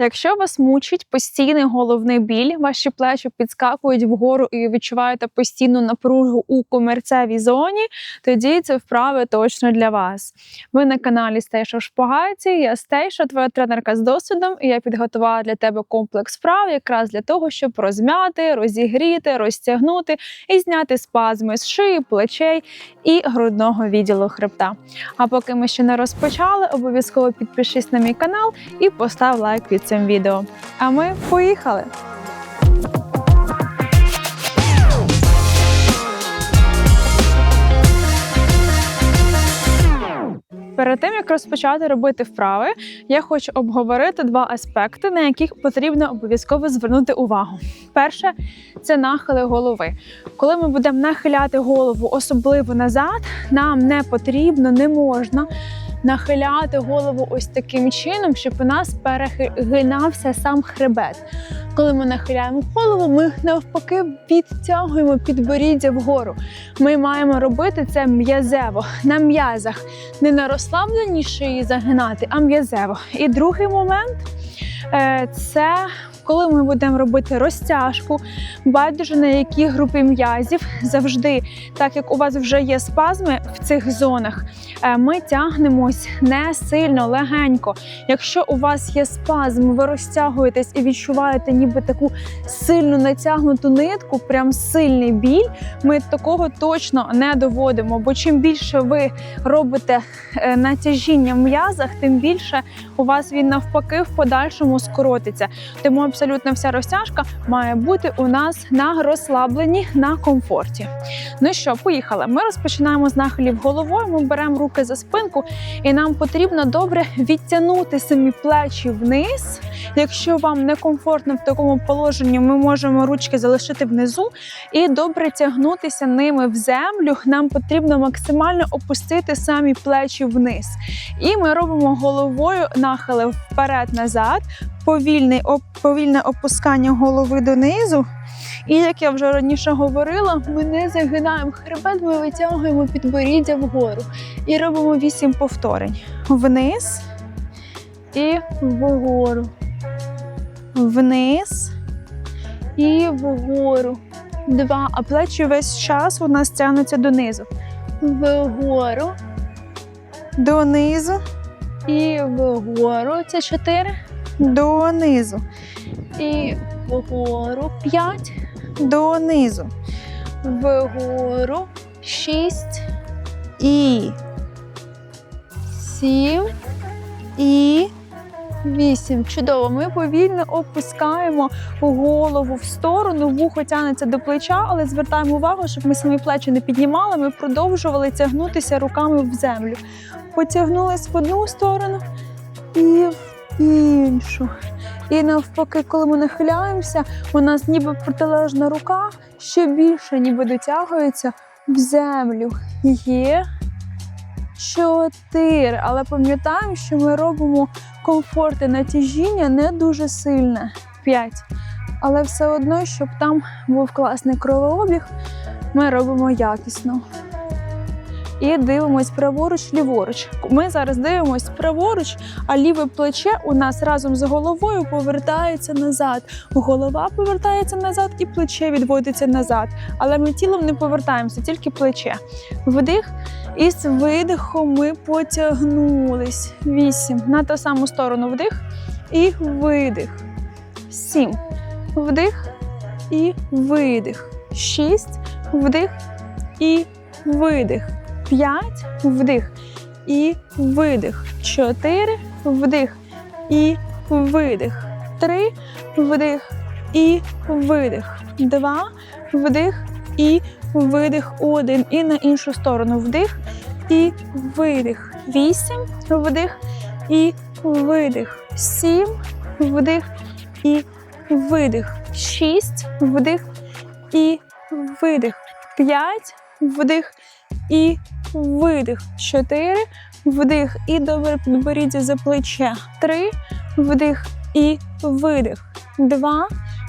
Якщо вас мучить постійний головний біль, ваші плечі підскакують вгору і відчуваєте постійну напругу у комерцевій зоні, тоді це вправи точно для вас. Ви на каналі Стейша в Шпагаті, я Стейша, твоя тренерка з досвідом, і я підготувала для тебе комплекс вправ якраз для того, щоб розм'яти, розігріти, розтягнути і зняти спазми з шиї, плечей і грудного відділу хребта. А поки ми ще не розпочали, обов'язково підпишись на мій канал і постав лайк під цим відео. А ми поїхали! Перед тим як розпочати робити вправи, я хочу обговорити два аспекти, на яких потрібно обов'язково звернути увагу. Перше це нахили голови. Коли ми будемо нахиляти голову, особливо назад, нам не потрібно, не можна нахиляти голову ось таким чином, щоб у нас перегинався сам хребет. Коли ми нахиляємо голову, ми навпаки підтягуємо підборіддя вгору. Ми маємо робити це м'язево на м'язах, не на розслабленій шиї загинати, а м'язево. І другий момент е, це коли ми будемо робити розтяжку, байдуже на які групи м'язів завжди, так як у вас вже є спазми в цих зонах, е, ми тягнемось не сильно, легенько. Якщо у вас є спазм, ви розтягуєтесь і відчуваєте ніби таку сильну натягнуту нитку, прям сильний біль, ми такого точно не доводимо. Бо чим більше ви робите е, натяжіння в м'язах, тим більше у вас він навпаки в подальшому скоротиться. Тому абсолютно вся розтяжка має бути у нас на розслабленні, на комфорті. Ну що, поїхали. Ми розпочинаємо з нахилів головою. Ми беремо руки за спинку, і нам потрібно добре відтягнути самі плечі вниз. Якщо вам некомфортно в такому положенні, ми можемо ручки залишити внизу і добре тягнутися ними в землю. Нам потрібно максимально опустити самі плечі вниз. І ми робимо головою нахили вперед-назад, повільний, оп, повільне опускання голови донизу. І як я вже раніше говорила, ми не загинаємо хребет, ми витягуємо підборіддя вгору. І робимо вісім повторень. Вниз і вгору. Вниз і вгору. Два. А плечі весь час у нас тягнуться донизу. Вгору. Донизу. І вгору. Це чотири. Донизу. І вгору. П'ять. Донизу. Вгору. Шість. І. Сім. І. Вісім. Чудово. Ми повільно опускаємо голову в сторону, вухо тягнеться до плеча, але звертаємо увагу, щоб ми самі плечі не піднімали. Ми продовжували тягнутися руками в землю. Потягнулись в одну сторону і в іншу. І навпаки, коли ми нахиляємося, у нас ніби протилежна рука ще більше, ніби дотягується в землю. Є чотири. Але пам'ятаємо, що ми робимо комфорт натяжіння не дуже сильне. П'ять. Але все одно, щоб там був класний кровообіг, ми робимо якісно. І дивимось праворуч, ліворуч. Ми зараз дивимось праворуч, а ліве плече у нас разом з головою повертається назад. Голова повертається назад і плече відводиться назад. Але ми тілом не повертаємося, тільки плече. Вдих. І з видихом ми потягнулись. Вісім. На ту саму сторону вдих і видих. Сім. Вдих і видих. Шість. Вдих і видих. П'ять. Вдих і видих. Чотири. Вдих і видих. Три. Вдих і видих. Два. Вдих і видих. Один. І на іншу сторону. Вдих і видих. Вісім. Вдих і видих. Сім. Вдих і видих. Шість. Вдих і видих. П'ять. Вдих і видих. Чотири. Вдих. І добре підборіддя за плече. Три. Вдих і видих. Два.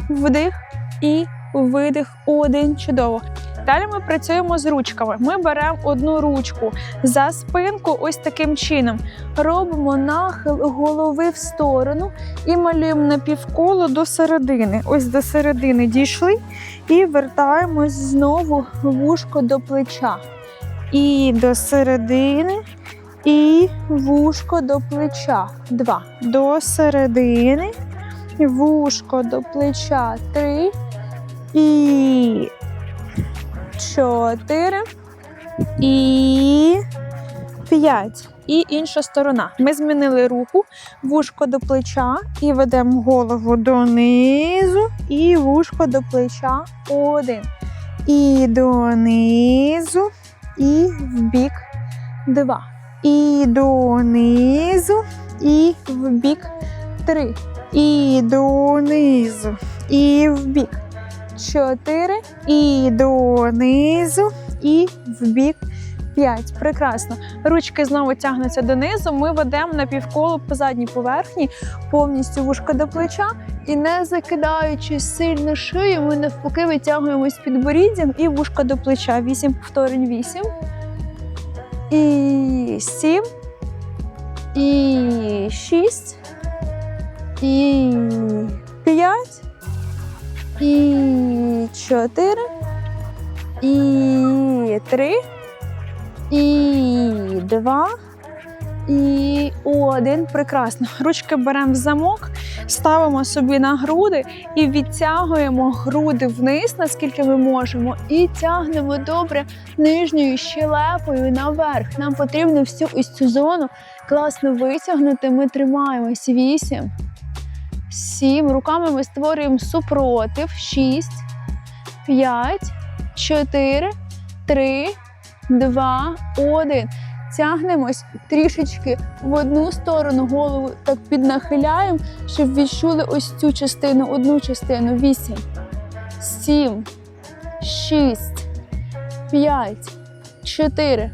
Вдих і видих. Один. Чудово. Далі ми працюємо з ручками. Ми беремо одну ручку за спинку, ось таким чином. Робимо нахил голови в сторону і малюємо напівколо до середини. Ось до середини дійшли і вертаємось знову вушко до плеча. І до середини, і вушко до плеча. Два. До середини, вушко до плеча. Три. І чотири. І п'ять. І інша сторона. Ми змінили руку, вушко до плеча і ведемо голову донизу, і вушко до плеча. Один. І донизу, і вбік. Два. І донизу, і вбік. Три. І донизу, і вбік. Чотири. І донизу, і вбік. П'ять. Прекрасно. Ручки знову тягнуться донизу. Ми ведемо на півколо по задній поверхні, повністю вушко до плеча. І не закидаючи сильно шию, ми навпаки витягуємось під боріддям і вушко до плеча. Вісім повторень, вісім. І сім. І шість. І п'ять. І чотири. І три. І два. І один. Прекрасно. Ручки беремо в замок, ставимо собі на груди і відтягуємо груди вниз, наскільки ми можемо, і тягнемо добре нижньою щелепою наверх. Нам потрібно всю ось цю зону класно витягнути. Ми тримаємось. Вісім. Сім. Руками ми створюємо супротив. Шість, п'ять, чотири, три, два, один. Тягнемось трішечки в одну сторону, голову так піднахиляємо, щоб відчули ось цю частину, одну частину. Вісім, сім, шість, п'ять, чотири,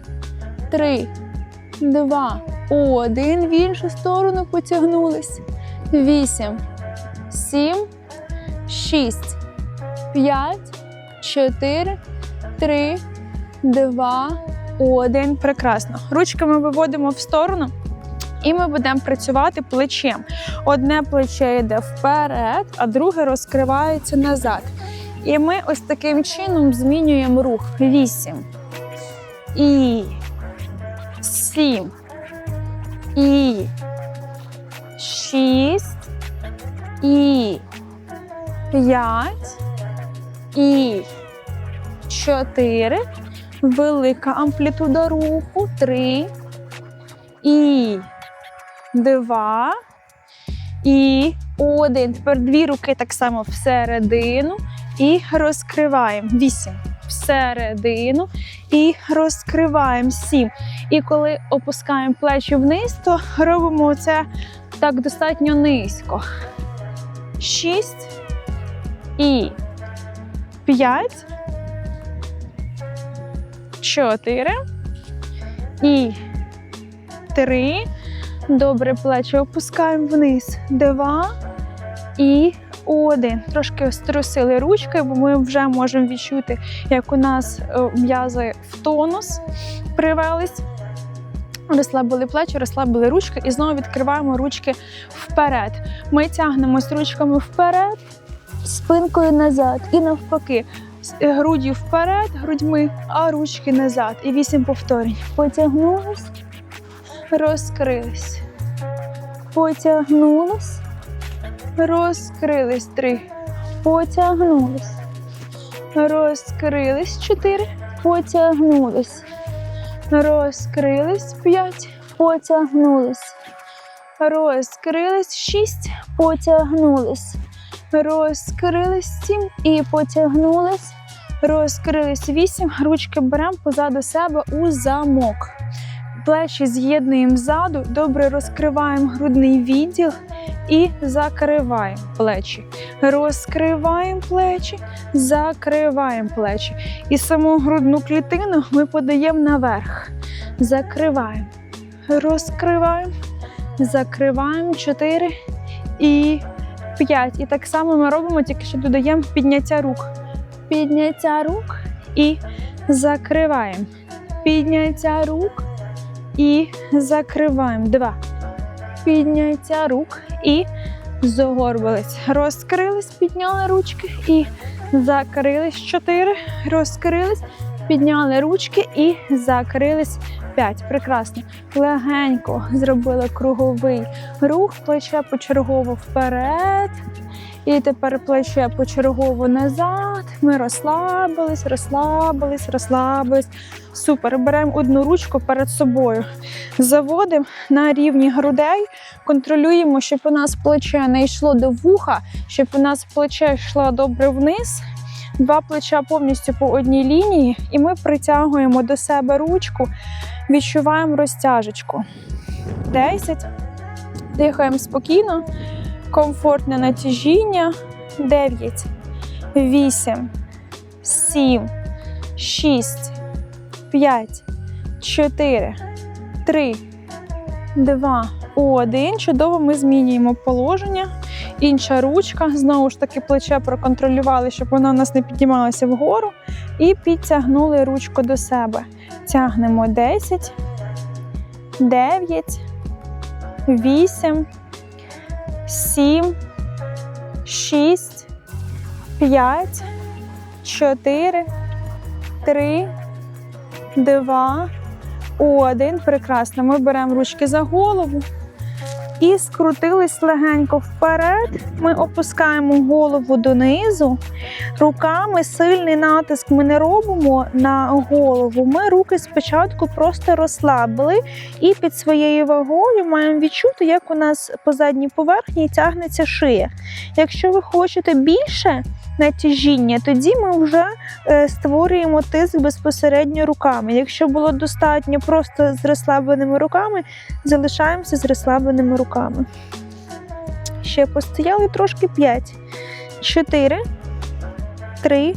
три, два, один. В іншу сторону потягнулись. Вісім, сім, шість, п'ять, чотири, три, два. Один. Прекрасно. Ручки ми виводимо в сторону. І ми будемо працювати плечем. Одне плече йде вперед, а друге розкривається назад. І ми ось таким чином змінюємо рух. Вісім. І сім. І шість. І п'ять. І чотири велика амплітуда руху. Три. І два. І один. Тепер дві руки так само всередину. І розкриваємо. Вісім. Всередину. І розкриваємо сім. І коли опускаємо плечі вниз, то робимо це так достатньо низько. Шість. І п'ять. Чотири. І три. Добре, плечі опускаємо вниз. Два. І один. Трошки струсили ручки, бо ми вже можемо відчути, як у нас е, м'язи в тонус привелись. Розслабили плечі, розслабили ручки і знову відкриваємо ручки вперед. Ми тягнемось ручками вперед, спинкою назад і навпаки. Е, Груддю вперед, грудьми, а ручки назад. І вісім повторень. Потягнулись, розкрились. Потягнулись, розкрились. Три. Потягнулись. Розкрились. Чотири. Потягнулись. Розкрились. П'ять. Потягнулись. Розкрились. Шість. Потягнулись. Розкрились сім і потягнулись. Розкрились вісім. Ручки беремо позаду себе у замок. Плечі з'єднуємо ззаду, добре розкриваємо грудний відділ і закриваємо плечі. Розкриваємо плечі, закриваємо плечі. І саму грудну клітину ми подаємо наверх. Закриваємо. Розкриваємо. Закриваємо. Чотири і п'ять. І так само ми робимо, тільки що додаємо підняття рук. Підняття рук і закриваємо. Підняття рук і закриваємо. Два. Підняття рук і загорбились. Розкрились, підняли ручки і закрились. Чотири. Розкрились, підняли ручки і закрились. П'ять. Прекрасно. Легенько зробили круговий рух, плече почергово вперед. І тепер плече почергово назад. Ми розслабились, розслабились, розслабились. Супер. Беремо одну ручку перед собою. Заводимо на рівні грудей. Контролюємо, щоб у нас плече не йшло до вуха, щоб у нас плече йшло добре вниз. Два плеча повністю по одній лінії, і ми притягуємо до себе ручку, відчуваємо розтяжечку. 10. Дихаємо спокійно, комфортне натяжіння. 9, 8, 7, 6, 5, 4, 3, 2, 1. Чудово, ми змінюємо положення. Інша ручка. Знову ж таки, плече проконтролювали, щоб воно у нас не піднімалося вгору. І підтягнули ручку до себе. Тягнемо 10, 9, 8, 7, 6, 5, 4, 3, 2, 1. Прекрасно. Ми беремо ручки за голову і скрутились легенько вперед. Ми опускаємо голову донизу. Руками сильний натиск ми не робимо на голову. Ми руки спочатку просто розслабили і під своєю вагою маємо відчути, як у нас по задній поверхні тягнеться шия. Якщо ви хочете більше натяжіння, тоді ми вже е, створюємо тиск безпосередньо руками. Якщо було достатньо просто з розслабленими руками, залишаємося з розслабленими руками. Ще постояли трошки 5, 4, 3,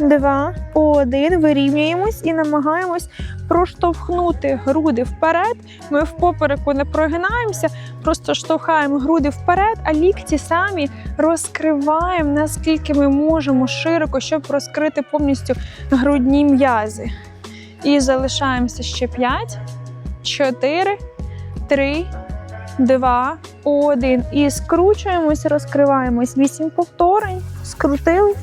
2, 1. Вирівнюємось і намагаємось проштовхнути груди вперед. Ми в попереку не прогинаємося, просто штовхаємо груди вперед, а лікті самі розкриваємо, наскільки ми можемо широко, щоб розкрити повністю грудні м'язи. І залишаємося ще 5, 4, 3, 2, 1. І скручуємось, розкриваємось. 8 повторень, скрутили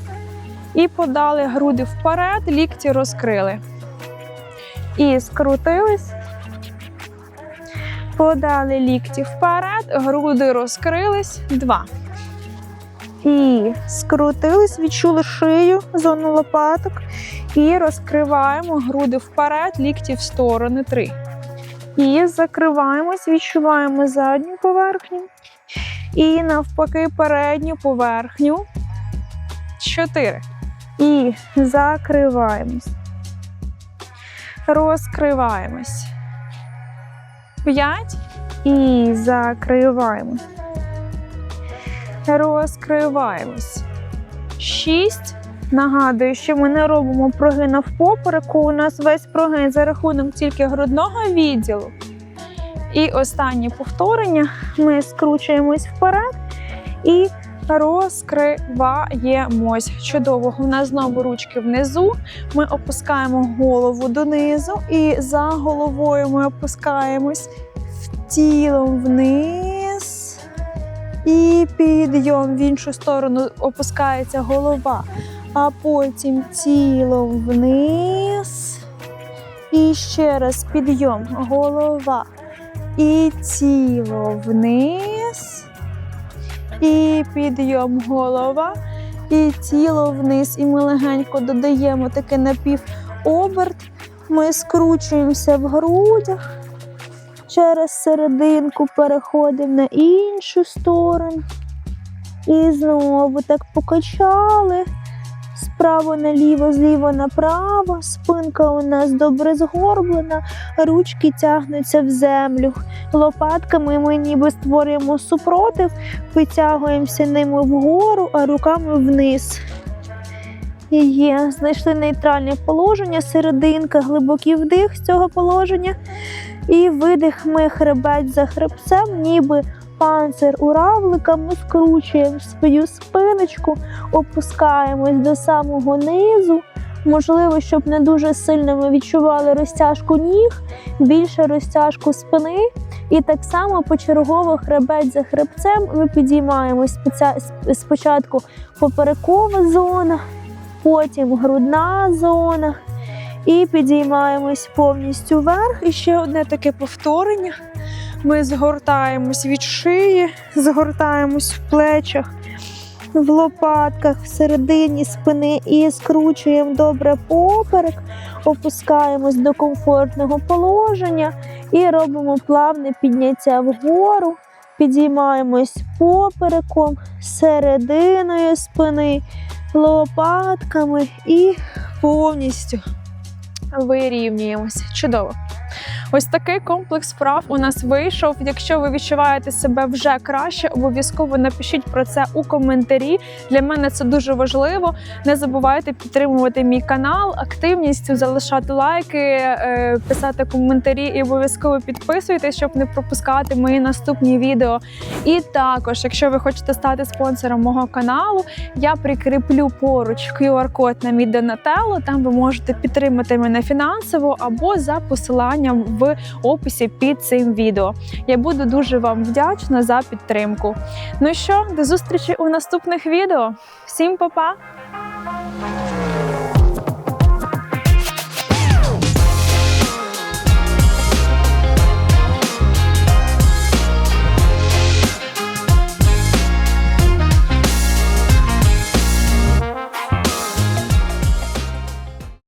і подали груди вперед, лікті розкрили. І скрутились. Подали лікті вперед, груди розкрились. Два. І скрутились, відчули шию, зону лопаток. І розкриваємо груди вперед, лікті в сторони. Три. І закриваємось, відчуваємо задню поверхню. І навпаки передню поверхню. Чотири. І закриваємось. Розкриваємось. П'ять. І закриваємо. Розкриваємось. Шість. Нагадую, що ми не робимо прогина в попереку. У нас весь прогин за рахунок тільки грудного відділу. І останнє повторення. Ми скручуємось вперед і розкриваємось. Чудово. У нас знову ручки внизу. Ми опускаємо голову донизу, і за головою ми опускаємось тілом вниз. І підйом в іншу сторону опускається голова, а потім тілом вниз. І ще раз підйом, голова і тіло вниз. І підйом голова, і тіло вниз. І ми легенько додаємо такий напівоберт. Ми скручуємося в грудях. Через серединку переходимо на іншу сторону. І знову так покачали. Справа наліво, зліва направо. Спинка у нас добре згорблена, ручки тягнуться в землю. Лопатками ми ніби створюємо супротив, витягуємося ними вгору, а руками вниз. І Є, знайшли нейтральне положення, серединка, глибокий вдих з цього положення. І видих ми хребець за хребцем, ніби панцир у равлика. Ми скручуємо свою спиночку, опускаємось до самого низу, Можливо, щоб не дуже сильно ми відчували розтяжку ніг, більше розтяжку спини. І так само почергово хребець за хребцем ми підіймаємось спочатку поперекова зона, потім грудна зона. І підіймаємось повністю вверх. І ще одне таке повторення. Ми згортаємось від шиї, згортаємось в плечах. В лопатках, всередині спини і скручуємо добре поперек, опускаємось до комфортного положення і робимо плавне підняття вгору, підіймаємось попереком, серединою спини, лопатками і повністю. Вирівнюємося. Чудово. Ось такий комплекс вправ у нас вийшов. Якщо ви відчуваєте себе вже краще, обов'язково напишіть про це у коментарі. Для мене це дуже важливо. Не забувайте підтримувати мій канал, активністю, залишати лайки, е, писати коментарі і обов'язково підписуйтесь, щоб не пропускати мої наступні відео. І також, якщо ви хочете стати спонсором мого каналу, я прикріплю поруч QR-код на мій Донателло. Там ви можете підтримати мене фінансово або за посиланням в описі під цим відео. Я буду дуже вам вдячна за підтримку. Ну що, до зустрічі у наступних відео. Всім па-па!